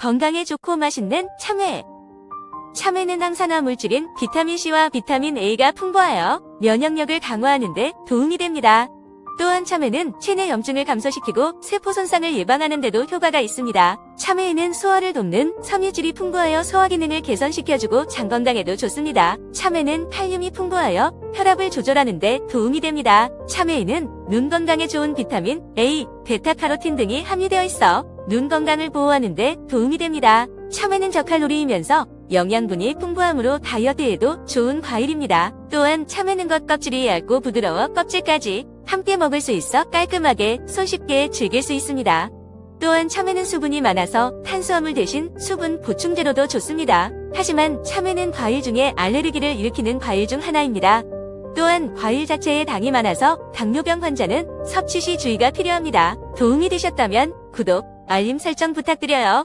건강에 좋고 맛있는 참외. 참외는 항산화 물질인 비타민C와 비타민 A가 풍부하여 면역력을 강화하는 데 도움이 됩니다. 또한 참외는 체내 염증을 감소시키고 세포 손상을 예방하는 데도 효과가 있습니다. 참외에는 소화를 돕는 섬유질이 풍부하여 소화 기능을 개선시켜주고 장 건강에도 좋습니다. 참외는 칼륨이 풍부하여 혈압을 조절하는 데 도움이 됩니다. 참외에는 눈 건강에 좋은 비타민 A, 베타카로틴 등이 함유되어 있어 눈 건강을 보호하는 데 도움이 됩니다. 참외는 저칼로리이면서 영양분이 풍부하므로 다이어트에도 좋은 과일입니다. 또한 참외는 겉 껍질이 얇고 부드러워 껍질까지 함께 먹을 수 있어 깔끔하게 손쉽게 즐길 수 있습니다. 또한 참외는 수분이 많아서 탄수화물 대신 수분 보충제로도 좋습니다. 하지만 참외는 과일 중에 알레르기를 일으키는 과일 중 하나입니다. 또한 과일 자체에 당이 많아서 당뇨병 환자는 섭취 시 주의가 필요합니다. 도움이 되셨다면 구독, 알림 설정 부탁드려요.